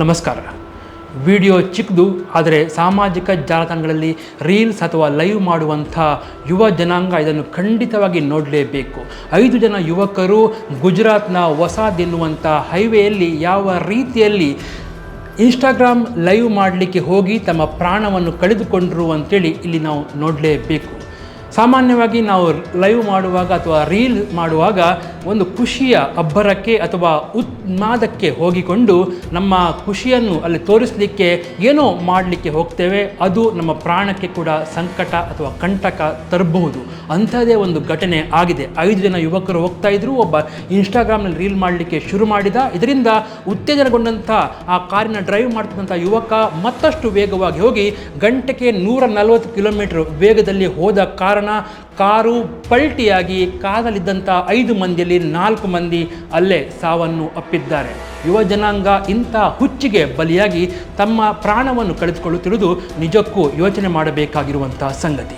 ನಮಸ್ಕಾರ. ವಿಡಿಯೋ ಚಿಕ್ಕದು ಆದರೆ ಸಾಮಾಜಿಕ ಜಾಲತಾಣಗಳಲ್ಲಿ ರೀಲ್ಸ್ ಅಥವಾ ಲೈವ್ ಮಾಡುವಂಥ ಯುವ ಜನಾಂಗ ಇದನ್ನು ಖಂಡಿತವಾಗಿ ನೋಡಲೇಬೇಕು. ಐದು ಜನ ಯುವಕರು ಗುಜರಾತ್ನ ವಸಾದ್ ಎನ್ನುವಂಥ ಹೈವೇಯಲ್ಲಿ ಯಾವ ರೀತಿಯಲ್ಲಿ ಇನ್ಸ್ಟಾಗ್ರಾಮ್ ಲೈವ್ ಮಾಡಲಿಕ್ಕೆ ಹೋಗಿ ತಮ್ಮ ಪ್ರಾಣವನ್ನು ಕಳೆದುಕೊಂಡರು ಅಂತೇಳಿ ಇಲ್ಲಿ ನಾವು ನೋಡಲೇಬೇಕು. ಸಾಮಾನ್ಯವಾಗಿ ನಾವು ಲೈವ್ ಮಾಡುವಾಗ ಅಥವಾ ರೀಲ್ ಮಾಡುವಾಗ ಒಂದು ಖುಷಿಯ ಅಬ್ಬರಕ್ಕೆ ಅಥವಾ ಉನ್ಮಾದಕ್ಕೆ ಹೋಗಿಕೊಂಡು ನಮ್ಮ ಖುಷಿಯನ್ನು ಅಲ್ಲಿ ತೋರಿಸಲಿಕ್ಕೆ ಏನೋ ಮಾಡಲಿಕ್ಕೆ ಹೋಗ್ತೇವೆ, ಅದು ನಮ್ಮ ಪ್ರಾಣಕ್ಕೆ ಕೂಡ ಸಂಕಟ ಅಥವಾ ಕಂಟಕ ತರಬಹುದು. ಅಂಥದ್ದೇ ಒಂದು ಘಟನೆ ಆಗಿದೆ. ಐದು ಜನ ಯುವಕರು ಹೋಗ್ತಾ ಇದ್ದರು ಒಬ್ಬ ಇನ್ಸ್ಟಾಗ್ರಾಮ್ನಲ್ಲಿ ರೀಲ್ ಮಾಡಲಿಕ್ಕೆ ಶುರು ಮಾಡಿದ. ಇದರಿಂದ ಉತ್ತೇಜನಗೊಂಡಂಥ ಆ ಕಾರಿನ ಡ್ರೈವ್ ಮಾಡ್ತಕ್ಕಂಥ ಯುವಕ ಮತ್ತಷ್ಟು ವೇಗವಾಗಿ ಹೋಗಿ ಗಂಟೆಗೆ ನೂರ ನಲವತ್ತು ಕಿಲೋಮೀಟರ್ ವೇಗದಲ್ಲಿ ಹೋದ ಕಾರಣ ಕಾರು ಪಲ್ಟಿಯಾಗಿ ಕಾರಲ್ಲಿದ್ದಂಥ ಐದು ಮಂದಿಯಲ್ಲಿ ನಾಲ್ಕು ಮಂದಿ ಅಲ್ಲೇ ಸಾವನ್ನು ಅಪ್ಪಿದ್ದಾರೆ. ಯುವ ಜನಾಂಗ ಇಂಥ ಹುಚ್ಚಿಗೆ ಬಲಿಯಾಗಿ ತಮ್ಮ ಪ್ರಾಣವನ್ನು ಕಳೆದುಕೊಳ್ಳುತ್ತಿರುವುದು ನಿಜಕ್ಕೂ ಯೋಚನೆ ಮಾಡಬೇಕಾಗಿರುವಂಥ ಸಂಗತಿ.